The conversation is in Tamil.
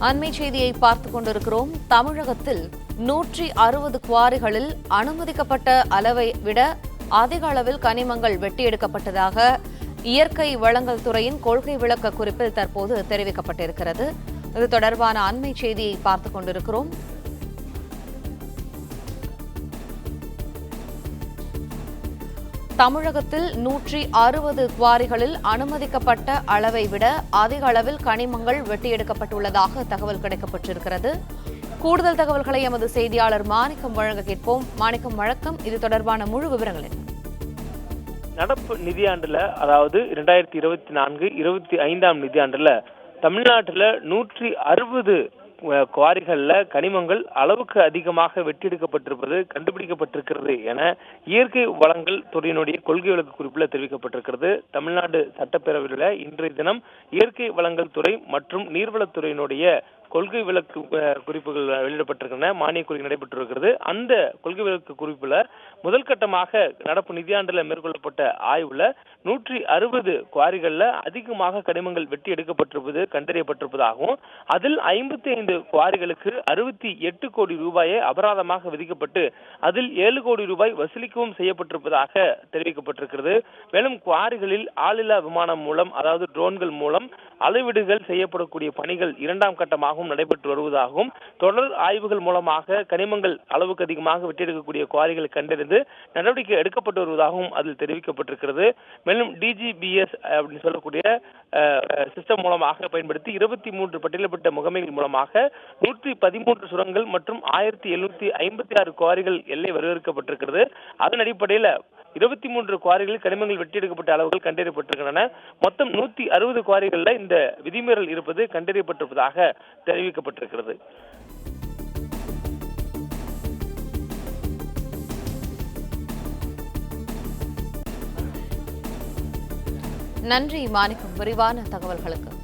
அண்மை செய்தியை பார்த்துக் கொண்டிருக்கிறோம். தமிழகத்தில் நூற்றி அறுபது குவாரிகளில் அனுமதிக்கப்பட்ட அளவை விட அதிக அளவில் கனிமங்கள் வெட்டி எடுக்கப்பட்டதாக இயற்கை வளங்கள் துறையின் கொள்கை விளக்க குறிப்பில் தற்போது தெரிவிக்கப்பட்டிருக்கிறது. இது தொடர்பான அண்மை செய்தியை பார்த்துக் கொண்டிருக்கிறோம். தமிழகத்தில் நூற்றி அறுபது குவாரிகளில் அனுமதிக்கப்பட்ட அளவை விட அதிக அளவில் கனிமங்கள் வெட்டியெடுக்கப்பட்டுள்ளதாக தகவல் கிடைக்கப்பட்டிருக்கிறது. கூடுதல் தகவல்களை எமது செய்தியாளர் மாணிக்கம் வழங்க கேட்போம். மாணிக்கம் வழக்கம் இது தொடர்பான முழு விவரங்கள் என்ன நடப்பு நிதியாண்டுல அதாவது இரண்டாயிரத்தி இருபத்தி நான்கு இருபத்தி ஐந்தாம் நிதியாண்டுல தமிழ்நாட்டுல நூற்றி அறுபது குவாரிகள்ல கனிமங்கள் அளவுக்கு அதிகமாக வெட்டியெடுக்கப்பட்டிருப்பது கண்டுபிடிக்கப்பட்டிருக்கிறது என இயற்கை வளங்கள் துறையினுடைய கொள்கை விளக்கு குறிப்பில் தெரிவிக்கப்பட்டிருக்கிறது. தமிழ்நாடு சட்டப்பேரவையில் இன்றைய தினம் இயற்கை வளங்கள் துறை மற்றும் நீர்வளத்துறையினுடைய கொள்கை விளக்கு குறிப்புகள் வெளியிடப்பட்டிருக்கின்றன. மானிய குறிப்பு நடைபெற்றிருக்கிறது. அந்த கொள்கை விளக்கு குறிப்புல முதல் கட்டமாக நடப்பு நிதியாண்டுல மேற்கொள்ளப்பட்ட ஆய்வுல நூற்றி அறுபது குவாரிகள்ல அதிகமாக கனிமங்கள் வெட்டி எடுக்கப்பட்டிருப்பது கண்டறியப்பட்டிருப்பதாகவும் அதில் ஐம்பத்தி ஐந்து குவாரிகளுக்கு அறுபத்தி எட்டு கோடி ரூபாயை அபராதமாக விதிக்கப்பட்டு அதில் ஏழு கோடி ரூபாய் வசூலிக்கவும் செய்யப்பட்டிருப்பதாக தெரிவிக்கப்பட்டிருக்கிறது. மேலும் குவாரிகளில் ஆளில்லா விமானம் மூலம் அதாவது ட்ரோன்கள் மூலம் அளவீடுகள் செய்யப்படக்கூடிய பணிகள் இரண்டாம் கட்டமாகவும் நடைபெற்று வருவதாகவும் தொடர் ஆய்வுகள் மூலமாக கனிமங்கள் அளவுக்கு அதிகமாக வெட்டியெடுக்கக்கூடிய குவாரிகளை கண்டறிந்து நடவடிக்கை எடுக்கப்பட்டு வருவதாகவும் அதில் தெரிவிக்கப்பட்டிருக்கிறது. மேலும் டிஜிபிஎஸ் அப்படின்னு சொல்லக்கூடிய சிஸ்டம் மூலமாக பயன்படுத்தி இருபத்தி மூன்று பட்டியலிடப்பட்ட முகமைகள் மூலமாக நூற்றி பதிமூன்று சுரங்கள் மற்றும் ஆயிரத்தி எழுநூத்தி ஐம்பத்தி ஆறு குவாரிகள் எல்லை வரையறுக்கப்பட்டிருக்கிறது. அதன் அடிப்படையில் இருபத்தி மூன்று குவாரிகளில் கனிமங்கள் வெட்டியெடுக்கப்பட்ட அளவுகள் கண்டறியப்பட்டிருக்கின்றன. மொத்தம் நூத்தி அறுபது குவாரிகளில் இந்த விதிமீறல் இருப்பது கண்டறியப்பட்டிருப்பதாக தெரிவிக்கப்பட்டிருக்கிறது. நன்றி மாணிக்கம். விரிவான தகவல்களுக்கு.